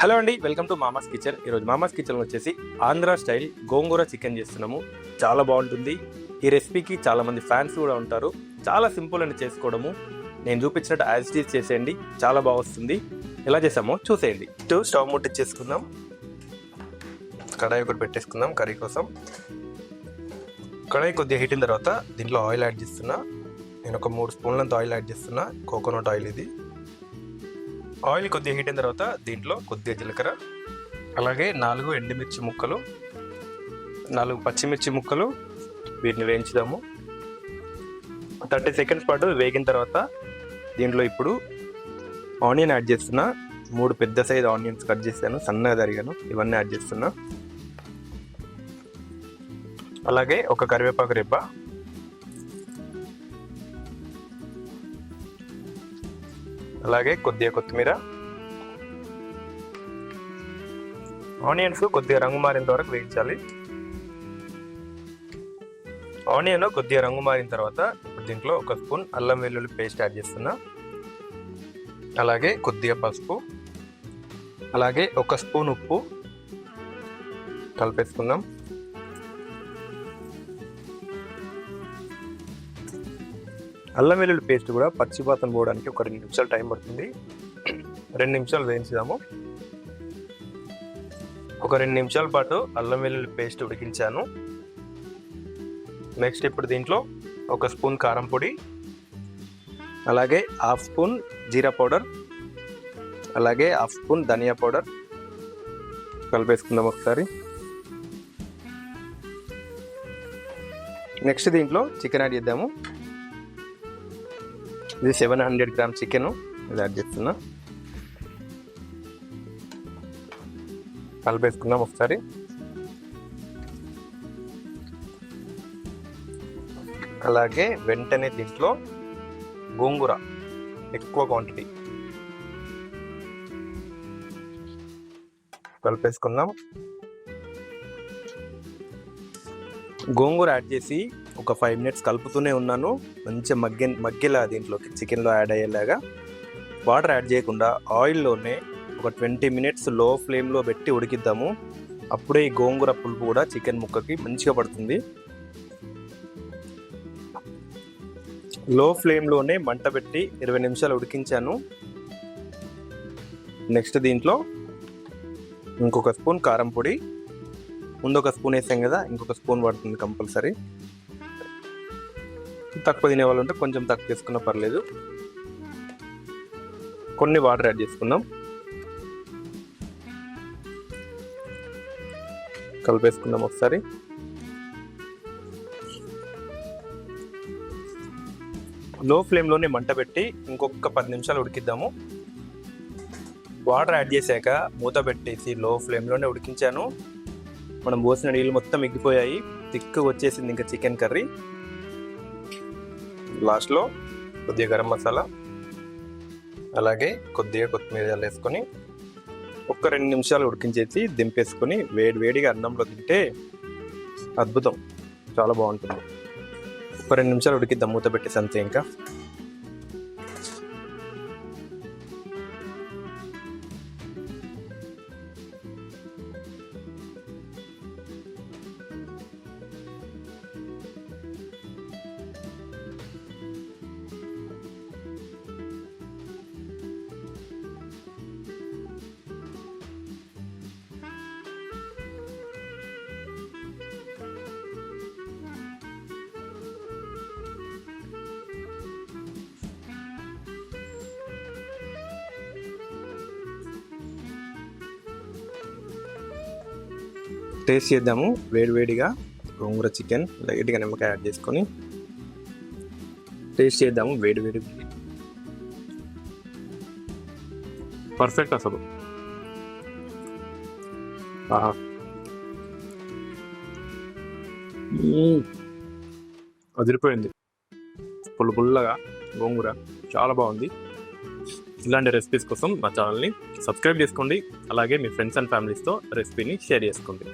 Hello అండి welcome to మామాస్ kitchen. ఈరోజు మామాస్ kitchen వచ్చేసి ఆంధ్ర స్టైల్ గోంగూర చికెన్ చేస్తున్నాము. చాలా బాగుంటుంది. ఈ రెసిపీకి చాలా మంది ఫ్యాన్స్ కూడా ఉంటారు. చాలా సింపుల్ అని చేసుకోవడము. నేను చూపించినట్టు యాజ్ ఇట్ చేసేయండి. చాలా బాగా వస్తుంది. ఎలా చేసామో చూసేయండి. ఇటు స్టవ్ ముట్టించేసుకుందాం కడాయి ఒకటి పెట్టేసుకుందాం కర్రీ కోసం. కడాయి కొద్దిగా హీట్ అయిన తర్వాత దీంట్లో ఆయిల్ యాడ్ చేస్తున్నా. నేను ఒక మూడు స్పూన్లంత ఆయిల్ యాడ్ చేస్తున్నా. కోకోనట్ ఆయిల్ ఇది. ఆయిల్ కొద్దిగా హీట్ అయిన తర్వాత దీంట్లో కొద్దిగా జీలకర్ర అలాగే నాలుగు ఎండుమిర్చి ముక్కలు నాలుగు పచ్చిమిర్చి ముక్కలు వీటిని వేయించుదాము. థర్టీ సెకండ్స్ పాటు వేగిన తర్వాత దీంట్లో ఇప్పుడు ఆనియన్ యాడ్ చేస్తున్నా. మూడు పెద్ద సైజ్ ఆనియన్స్ కట్ చేశాను సన్నగా తరిగాను ఇవన్నీ యాడ్ చేస్తున్నా. అలాగే ఒక కరివేపాకు రెబ్బ అలాగే కొద్దిగా కొత్తిమీర. ఆనియన్స్ కొద్దిగా రంగు మారేంత వరకు వేయించాలి. ఆనియన్ కొద్దిగా రంగు మారిన తర్వాత ఇప్పుడు దీంట్లో ఒక స్పూన్ అల్లం వెల్లుల్లి పేస్ట్ యాడ్ చేస్తున్నా. అలాగే కొద్దిగా పసుపు. అలాగే ఒక స్పూన్ ఉప్పు కలిపేసుకుందాం. అల్లం వెల్లుల్లి పేస్ట్ కూడా పచ్చిపాతం పోవడానికి ఒక రెండు నిమిషాలు టైం పడుతుంది. రెండు నిమిషాలు వేయించుదాము ఒక రెండు నిమిషాల పాటు అల్లం వెల్లుల్లి పేస్ట్ ఉడికించాను. నెక్స్ట్ ఇప్పుడు దీంట్లో ఒక స్పూన్ కారం పొడి అలాగే హాఫ్ స్పూన్ జీరా పౌడర్ అలాగే హాఫ్ స్పూన్ ధనియా పౌడర్ కలిపేసుకుందాం ఒకసారి. నెక్స్ట్ దీంట్లో చికెన్ యాడ్ చేద్దాము. ఇది సెవెన్ హండ్రెడ్ గ్రామ్ చికెన్. ఇది యాడ్ చేస్తున్నా. కలిపేసుకుందాం ఒకసారి. అలాగే వెంటనే దీంట్లో గోంగూర ఎక్కువ క్వాంటిటీ కలిపేసుకుందాం. గోంగూర యాడ్ చేసి ఒక ఫైవ్ మినిట్స్ కలుపుతూనే ఉన్నాను. మంచిగా మగ్గి మగ్గిలా దీంట్లోకి చికెన్లో యాడ్ అయ్యేలాగా. వాటర్ యాడ్ చేయకుండా ఆయిల్లోనే ఒక ట్వంటీ మినిట్స్లో ఫ్లేమ్లో పెట్టి ఉడికిద్దాము. అప్పుడే ఈ గోంగూర పులుపు కూడా చికెన్ ముక్కకి మంచిగా పడుతుంది. లో ఫ్లేమ్లోనే మంట పెట్టి ఇరవై నిమిషాలు ఉడికించాను. నెక్స్ట్ దీంట్లో ఇంకొక స్పూన్ కారం పొడి. ముందు ఒక స్పూన్ వేసాం కదా ఇంకొక స్పూన్ పడుతుంది కంపల్సరీ. తక్కువ తినే వాళ్ళు ఉంటే కొంచెం తక్కువ చేసుకున్నా పర్లేదు. కొన్ని వాటర్ యాడ్ చేసుకుందాం. కలిపేసుకుందాం ఒకసారి. లో ఫ్లేమ్లోనే మంట పెట్టి ఇంకొక పది నిమిషాలు ఉడికిద్దాము. వాటర్ యాడ్ చేశాక మూత పెట్టేసి లో ఫ్లేమ్లోనే ఉడికించాను. మనం పోసిన నీళ్ళు మొత్తం ఎగ్గిపోయాయి. తిక్కు వచ్చేసింది ఇంకా చికెన్ కర్రీ. లాస్ట్లో కొద్దిగా గరం మసాలా అలాగే కొద్దిగా కొత్తిమీర వేసుకొని ఒక్క రెండు నిమిషాలు ఉడికించేసి దింపేసుకొని వేడి వేడిగా అన్నంలో తింటే అద్భుతం. చాలా బాగుంటుంది. ఒక రెండు నిమిషాలు ఉడికిద్దాం మూత పెట్టేసి అంతే ఇంకా. టేస్ట్ చేద్దాము వేడివేడిగా గోంగూర చికెన్ లైట్గా నిమ్మకాయ యాడ్ చేసుకొని టేస్ట్ చేద్దాము వేడి వేడి. పర్ఫెక్ట్ అసలు. ఆహా. అదిరిపోయింది. పుల్ల పుల్లగా గోంగూర చాలా బాగుంది. ఇలాంటి రెసిపీస్ కోసం మా ఛానల్ని సబ్స్క్రైబ్ చేసుకోండి. అలాగే మీ ఫ్రెండ్స్ అండ్ ఫ్యామిలీస్తో రెసిపీని షేర్ చేసుకోండి.